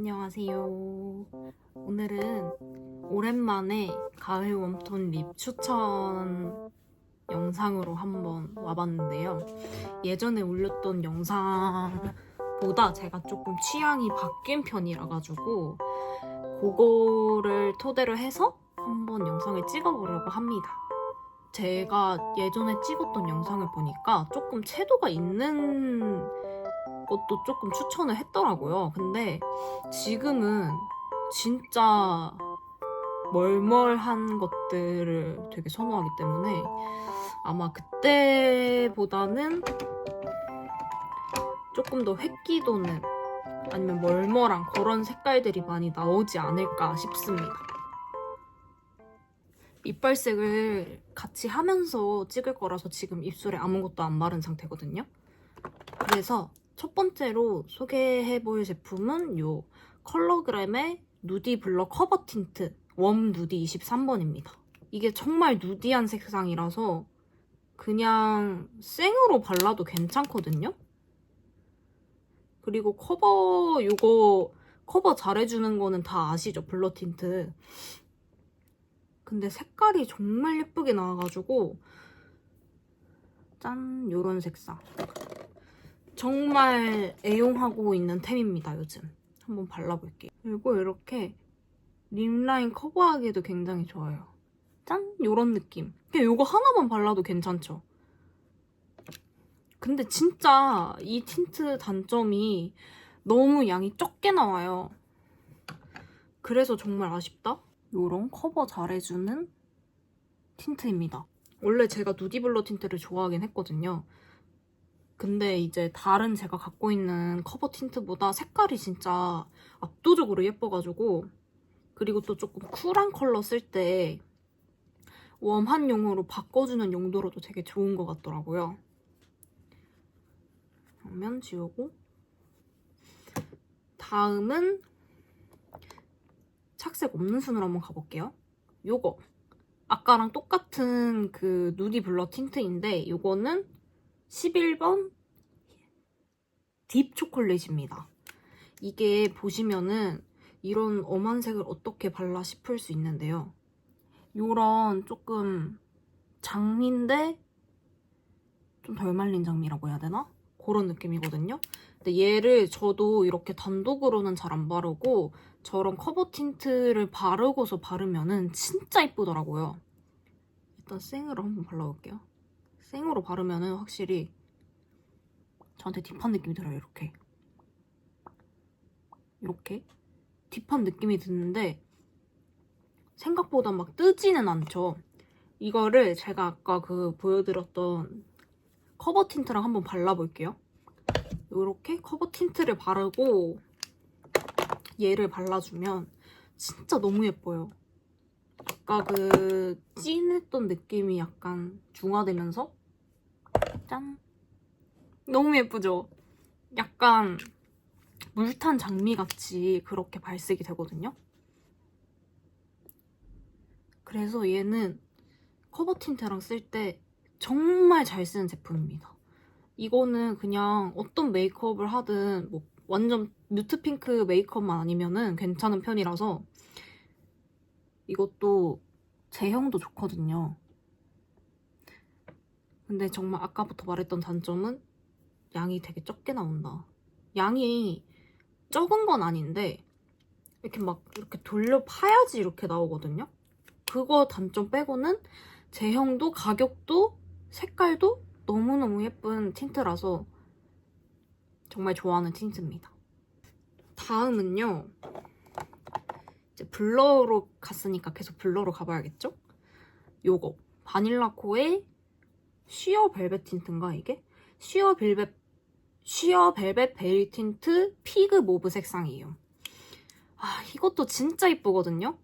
안녕하세요. 오늘은 오랜만에 가을 웜톤 립 추천 영상으로 한번 와봤는데요. 예전에 올렸던 영상보다 제가 조금 취향이 바뀐 편이라 가지고 그거를 토대로 해서 한번 영상을 찍어보려고 합니다. 제가 예전에 찍었던 영상을 보니까 조금 채도가 있는 것도 조금 추천을 했더라고요. 근데 지금은 진짜 멀멀한 것들을 되게 선호하기 때문에 아마 그때보다는 조금 더 획기 도는 아니면 멀멀한 그런 색깔들이 많이 나오지 않을까 싶습니다. 이빨색을 같이 하면서 찍을 거라서 지금 입술에 아무것도 안 바른 상태거든요. 그래서 첫 번째로 소개해 볼 제품은 요 컬러그램의 누디 블러 커버 틴트 웜 누디 23번입니다. 이게 정말 누디한 색상이라서 그냥 생으로 발라도 괜찮거든요. 그리고 커버 요거 커버 잘해주는 거는 다 아시죠? 블러 틴트. 근데 색깔이 정말 예쁘게 나와가지고 짠 요런 색상. 정말 애용하고 있는 템입니다, 요즘. 한번 발라볼게요. 그리고 이렇게 립라인 커버하기에도 굉장히 좋아요. 짠! 요런 느낌. 그냥 요거 하나만 발라도 괜찮죠? 근데 진짜 이 틴트 단점이 너무 양이 적게 나와요. 그래서 정말 아쉽다? 요런 커버 잘해주는 틴트입니다. 원래 제가 누디블러 틴트를 좋아하긴 했거든요. 근데 이제 다른 제가 갖고 있는 커버 틴트보다 색깔이 진짜 압도적으로 예뻐가지고 그리고 또 조금 쿨한 컬러 쓸 때 웜한 용으로 바꿔주는 용도로도 되게 좋은 것 같더라고요. 그러면 지우고 다음은 착색 없는 순으로 한번 가볼게요. 요거 아까랑 똑같은 그 누디 블러 틴트인데 요거는 11번 딥 초콜릿입니다. 이게 보시면은 이런 엄한 색을 어떻게 발라 싶을 수 있는데요. 요런 조금 장미인데 좀 덜 말린 장미라고 해야 되나? 그런 느낌이거든요. 근데 얘를 저도 이렇게 단독으로는 잘 안 바르고 저런 커버 틴트를 바르고서 바르면은 진짜 이쁘더라고요. 일단 생으로 한번 발라볼게요. 생으로 바르면은 확실히 저한테 딥한 느낌이 들어요, 이렇게. 이렇게. 딥한 느낌이 드는데 생각보다 막 뜨지는 않죠. 이거를 제가 아까 그 보여드렸던 커버 틴트랑 한번 발라볼게요. 이렇게 커버 틴트를 바르고 얘를 발라주면 진짜 너무 예뻐요. 아까 그 찐했던 느낌이 약간 중화되면서 짠 너무 예쁘죠? 약간 물탄 장미같이 그렇게 발색이 되거든요. 그래서 얘는 커버 틴트랑 쓸 때 정말 잘 쓰는 제품입니다. 이거는 그냥 어떤 메이크업을 하든 뭐 완전 뮤트 핑크 메이크업만 아니면은 괜찮은 편이라서 이것도 제형도 좋거든요. 근데 정말 아까부터 말했던 단점은 양이 되게 적게 나온다. 양이 적은 건 아닌데 이렇게 막 이렇게 돌려 파야지 이렇게 나오거든요. 그거 단점 빼고는 제형도 가격도 색깔도 너무너무 예쁜 틴트라서 정말 좋아하는 틴트입니다. 다음은요. 이제 블러로 갔으니까 계속 블러로 가봐야겠죠? 요거 바닐라코의 쉬어 벨벳 틴트인가 이게? 쉬어 벨벳 쉬어 벨벳 베일 틴트 피그 모브 색상이에요. 아 이것도 진짜 이쁘거든요.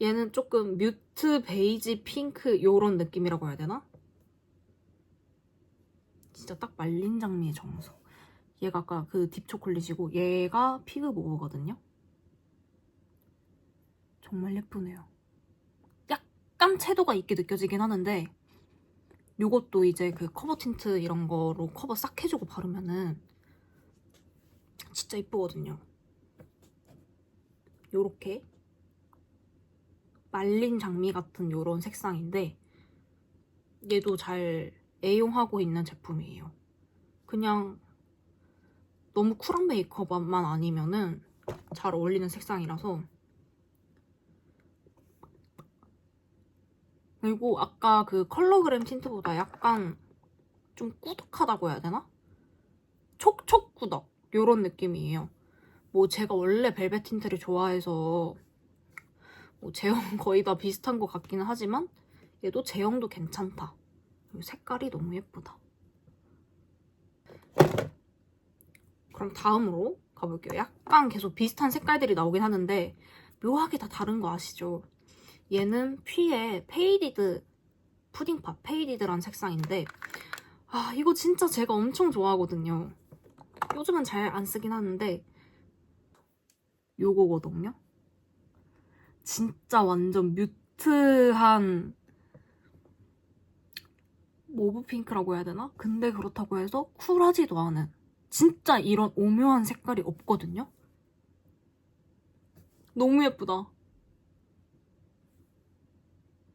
얘는 조금 뮤트 베이지 핑크 요런 느낌이라고 해야 되나? 진짜 딱 말린 장미의 정수. 얘가 아까 그 딥 초콜릿이고 얘가 피그 모브거든요. 정말 예쁘네요. 약간 채도가 있게 느껴지긴 하는데 요것도 이제 그 커버 틴트 이런 거로 커버 싹 해주고 바르면은 진짜 이쁘거든요. 요렇게 말린 장미 같은 요런 색상인데 얘도 잘 애용하고 있는 제품이에요. 그냥 너무 쿨한 메이크업만 아니면은 잘 어울리는 색상이라서 그리고 아까 그 컬러그램 틴트보다 약간 좀 꾸덕하다고 해야 되나? 촉촉 꾸덕 요런 느낌이에요. 뭐 제가 원래 벨벳 틴트를 좋아해서 뭐 제형 거의 다 비슷한 것 같기는 하지만 얘도 제형도 괜찮다. 색깔이 너무 예쁘다. 그럼 다음으로 가볼게요. 약간 계속 비슷한 색깔들이 나오긴 하는데 묘하게 다 다른 거 아시죠? 얘는 퓨의 페이디드 푸딩팝 페이디드란 색상인데 아 이거 진짜 제가 엄청 좋아하거든요. 요즘은 잘 안 쓰긴 하는데 요거거든요. 진짜 완전 뮤트한 모브 핑크라고 해야 되나? 근데 그렇다고 해서 쿨하지도 않은 진짜 이런 오묘한 색깔이 없거든요. 너무 예쁘다.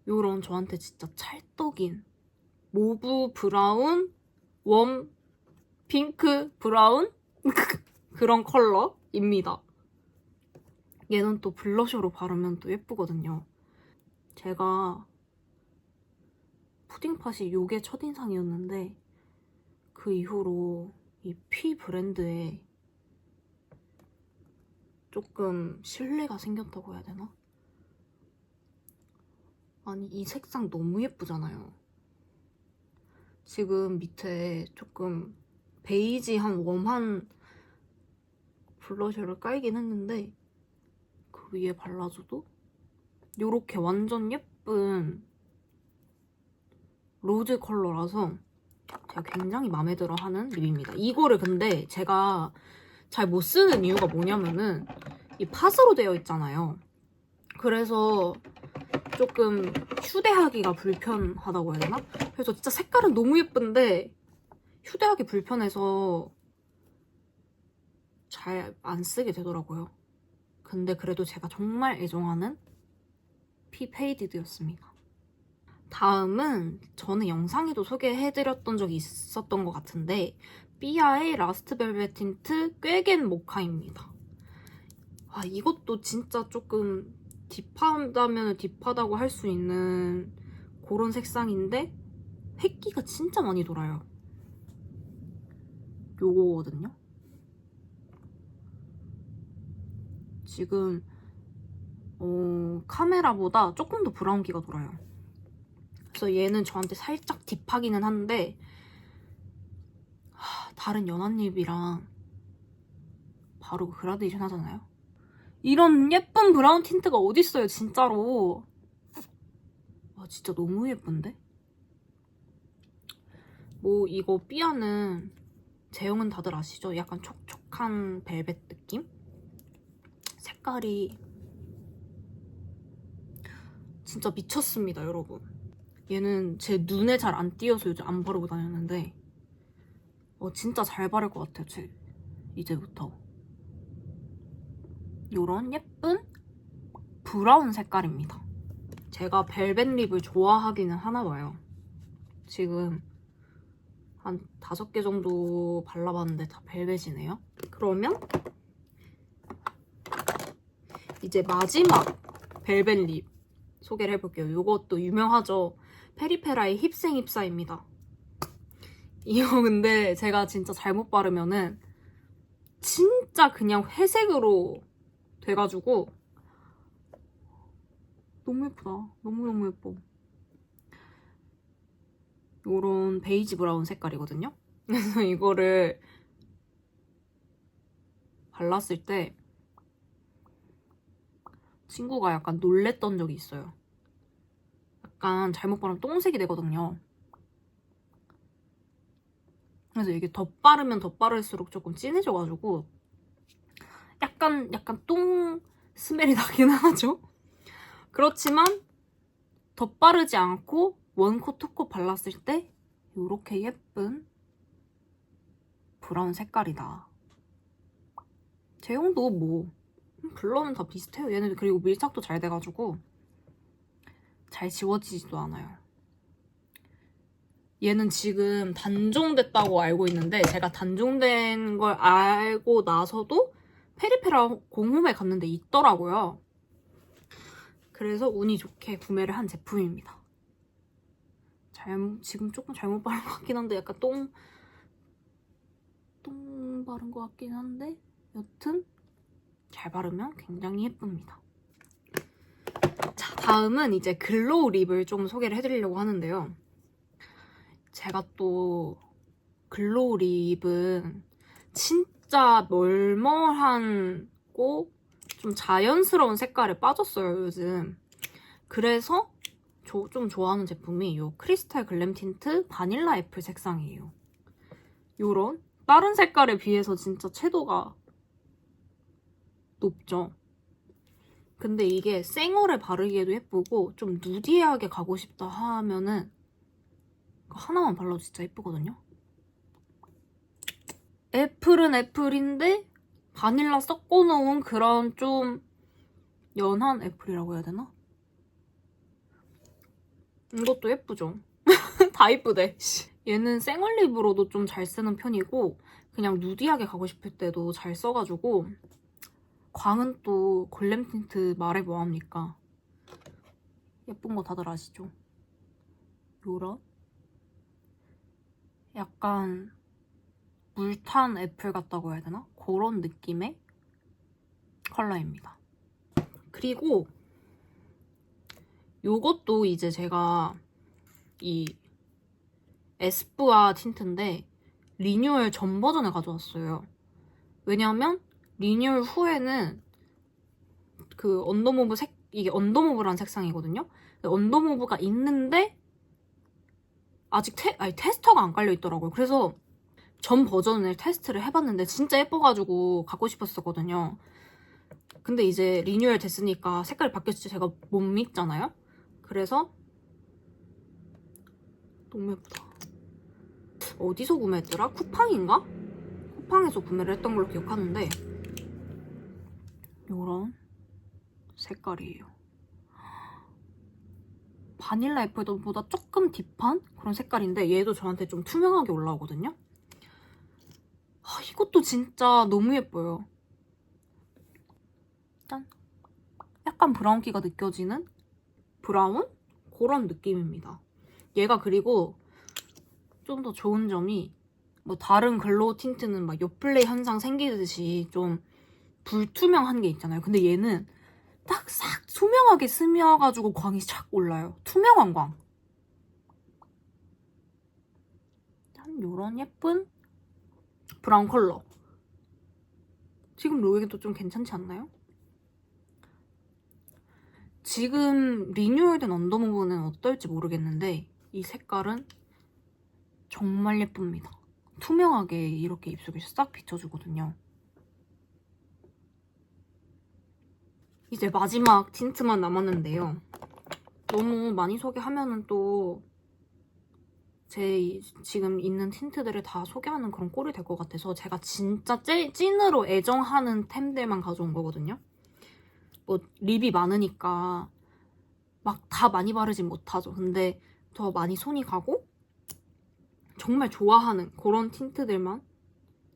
요런 저한테 진짜 찰떡인 모브 브라운 웜 핑크 브라운 그런 컬러입니다. 얘는 또 블러셔로 바르면 또 예쁘거든요. 제가 푸딩팟이 요게 첫인상이었는데 그 이후로 이 피 브랜드에 조금 신뢰가 생겼다고 해야 되나? 아니 이 색상 너무 예쁘잖아요. 지금 밑에 조금 베이지한 웜한 블러셔를 깔긴 했는데 그 위에 발라줘도 이렇게 완전 예쁜 로즈 컬러라서 제가 굉장히 마음에 들어 하는 립입니다. 이거를 근데 제가 잘 못 쓰는 이유가 뭐냐면은 이 팥으로 되어 있잖아요. 그래서 조금 휴대하기가 불편하다고 해야 되나? 그래서 진짜 색깔은 너무 예쁜데 휴대하기 불편해서 잘 안 쓰게 되더라고요. 근데 그래도 제가 정말 애정하는 피 페이디드였습니다. 다음은 저는 영상에도 소개해드렸던 적이 있었던 것 같은데 삐아의 라스트 벨벳 틴트 꿰겐 모카입니다. 아 이것도 진짜 조금 딥하다면 딥하다고 할 수 있는 그런 색상인데 획기가 진짜 많이 돌아요. 요거거든요. 지금 어, 카메라보다 조금 더 브라운기가 돌아요. 그래서 얘는 저한테 살짝 딥하기는 한데 하, 다른 연한 립이랑 바로 그라데이션 하잖아요. 이런 예쁜 브라운 틴트가 어딨어요 진짜로. 와 진짜 너무 예쁜데? 뭐 이거 삐아는 제형은 다들 아시죠? 약간 촉촉한 벨벳 느낌? 색깔이 진짜 미쳤습니다 여러분. 얘는 제 눈에 잘 안 띄어서 요즘 안 바르고 다녔는데 어, 진짜 잘 바를 것 같아요 제 이제부터 요런 예쁜 브라운 색깔입니다. 제가 벨벳 립을 좋아하기는 하나 봐요. 지금 한 다섯 개 정도 발라봤는데 다 벨벳이네요. 그러면 이제 마지막 벨벳 립 소개를 해볼게요. 이것도 유명하죠. 페리페라의 힙생입사입니다. 이거 근데 제가 진짜 잘못 바르면은 진짜 그냥 회색으로 돼가지고 너무 예쁘다. 너무너무 예뻐. 요런 베이지 브라운 색깔이거든요. 그래서 이거를 발랐을 때 친구가 약간 놀랬던 적이 있어요. 약간 잘못 바르면 똥색이 되거든요. 그래서 이게 덧바르면 덧바를수록 조금 진해져가지고 약간 약간 똥 스멜이 나긴 하죠. 그렇지만 덧바르지 않고 원코 투코 발랐을 때 이렇게 예쁜 브라운 색깔이다. 제형도 뭐 음, 블러는 다 비슷해요. 얘는 그리고 밀착도 잘 돼가지고 잘 지워지지도 않아요. 얘는 지금 단종됐다고 알고 있는데 제가 단종된 걸 알고 나서도 페리페라 공홈에 갔는데 있더라고요. 그래서 운이 좋게 구매를 한 제품입니다. 잘못, 지금 조금 잘못 바른 것 같긴 한데 약간 똥, 똥 바른 것 같긴 한데 여튼 잘 바르면 굉장히 예쁩니다. 자, 다음은 이제 글로우 립을 좀 소개를 해드리려고 하는데요. 제가 또 글로우 립은 진 짜 멀멀하고 좀 자연스러운 색깔에 빠졌어요, 요즘. 그래서 조- 좀 좋아하는 제품이 이 크리스탈 글램 틴트 바닐라 애플 색상이에요. 요런 다른 색깔에 비해서 진짜 채도가 높죠. 근데 이게 생얼에 바르기에도 예쁘고 좀 누디하게 가고 싶다 하면은 하나만 발라도 진짜 예쁘거든요. 애플은 애플인데 바닐라 섞어 놓은 그런 좀 연한 애플이라고 해야 되나? 이것도 예쁘죠? 다 예쁘대. 씨. 얘는 생얼립으로도 좀 잘 쓰는 편이고 그냥 누디하게 가고 싶을 때도 잘 써가지고 광은 또 골렘 틴트 말해 뭐합니까? 예쁜 거 다들 아시죠? 요런 약간 물탄 애플 같다고 해야 되나? 그런 느낌의 컬러입니다. 그리고 요것도 이제 제가 이 에스쁘아 틴트인데 리뉴얼 전 버전을 가져왔어요. 왜냐면 리뉴얼 후에는 그 언더모브 색 이게 언더모브란 색상이거든요. 언더모브가 있는데 아직 테, 아니, 테스터가 안 깔려 있더라고요. 그래서 전 버전을 테스트를 해봤는데 진짜 예뻐가지고 갖고 싶었었거든요. 근데 이제 리뉴얼 됐으니까 색깔이 바뀌었지 제가 못 믿잖아요. 그래서 너무 예쁘다. 어디서 구매했더라? 쿠팡인가? 쿠팡에서 구매를 했던 걸로 기억하는데 요런 색깔이에요. 바닐라 애플보다 조금 딥한 그런 색깔인데 얘도 저한테 좀 투명하게 올라오거든요. 아, 이것도 진짜 너무 예뻐요. 짠. 약간 브라운기가 느껴지는 브라운? 그런 느낌입니다. 얘가 그리고 좀 더 좋은 점이 뭐 다른 글로우 틴트는 막 요플레이 현상 생기듯이 좀 불투명한 게 있잖아요. 근데 얘는 딱 싹 투명하게 스며가지고 광이 착 올라요. 투명한 광. 짠, 요런 예쁜 브라운 컬러. 지금 로에도 좀 괜찮지 않나요? 지금 리뉴얼된 언더모브는 어떨지 모르겠는데 이 색깔은 정말 예쁩니다. 투명하게 이렇게 입속에 싹 비춰주거든요. 이제 마지막 틴트만 남았는데요. 너무 많이 소개하면 은 또 제 지금 있는 틴트들을 다 소개하는 그런 꼴이 될 것 같아서 제가 진짜 찐, 찐으로 애정하는 템들만 가져온 거거든요. 뭐 립이 많으니까 막 다 많이 바르진 못하죠. 근데 더 많이 손이 가고 정말 좋아하는 그런 틴트들만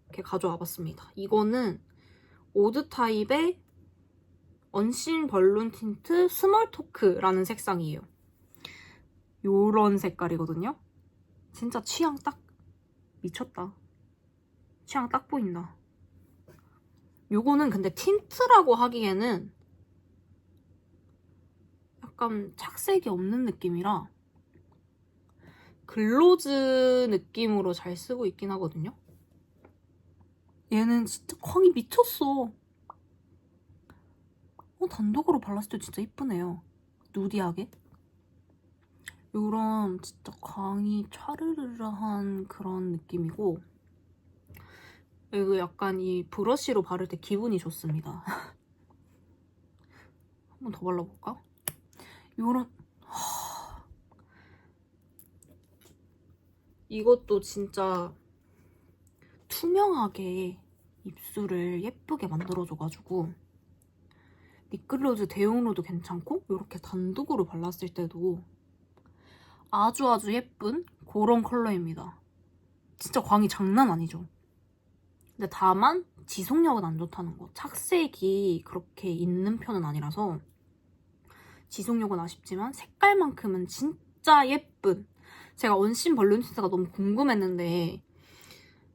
이렇게 가져와 봤습니다. 이거는 오드 타입의 언신 벌룬 틴트 스몰 토크라는 색상이에요. 요런 색깔이거든요. 진짜 취향 딱 미쳤다. 취향 딱 보인다. 요거는 근데 틴트라고 하기에는 약간 착색이 없는 느낌이라 글로즈 느낌으로 잘 쓰고 있긴 하거든요. 얘는 진짜 광이 미쳤어. 어, 단독으로 발랐을 때 진짜 이쁘네요. 누디하게. 요런 진짜 광이 차르르르한 그런 느낌이고 이거 약간 이 브러쉬로 바를 때 기분이 좋습니다. 한번 더 발라볼까? 요런 하... 이것도 진짜 투명하게 입술을 예쁘게 만들어줘가지고 니클로즈 대용으로도 괜찮고 이렇게 단독으로 발랐을 때도 아주 아주 예쁜 그런 컬러입니다. 진짜 광이 장난 아니죠. 근데 다만 지속력은 안 좋다는 거. 착색이 그렇게 있는 편은 아니라서 지속력은 아쉽지만 색깔만큼은 진짜 예쁜. 제가 원심 벌룬티스가 너무 궁금했는데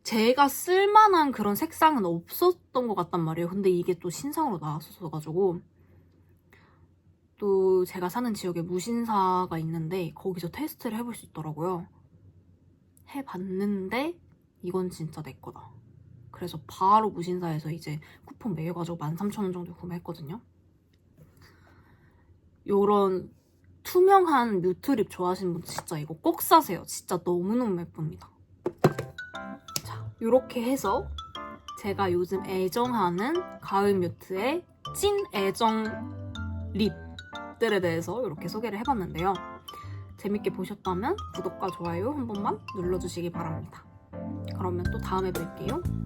제가 쓸만한 그런 색상은 없었던 것 같단 말이에요. 근데 이게 또 신상으로 나왔어가지고 또 제가 사는 지역에 무신사가 있는데 거기서 테스트를 해볼 수 있더라고요. 해봤는데 이건 진짜 내 거다. 그래서 바로 무신사에서 이제 쿠폰 매겨가지고 13,000원 정도 구매했거든요. 요런 투명한 뮤트립 좋아하시는 분 진짜 이거 꼭 사세요. 진짜 너무너무 예쁩니다. 자, 요렇게 해서 제가 요즘 애정하는 가을 뮤트의 찐 애정 립 들에 대해서 이렇게 소개를 해봤는데요. 재밌게 보셨다면 구독과 좋아요 한 번만 눌러주시기 바랍니다. 그러면 또 다음에 뵐게요.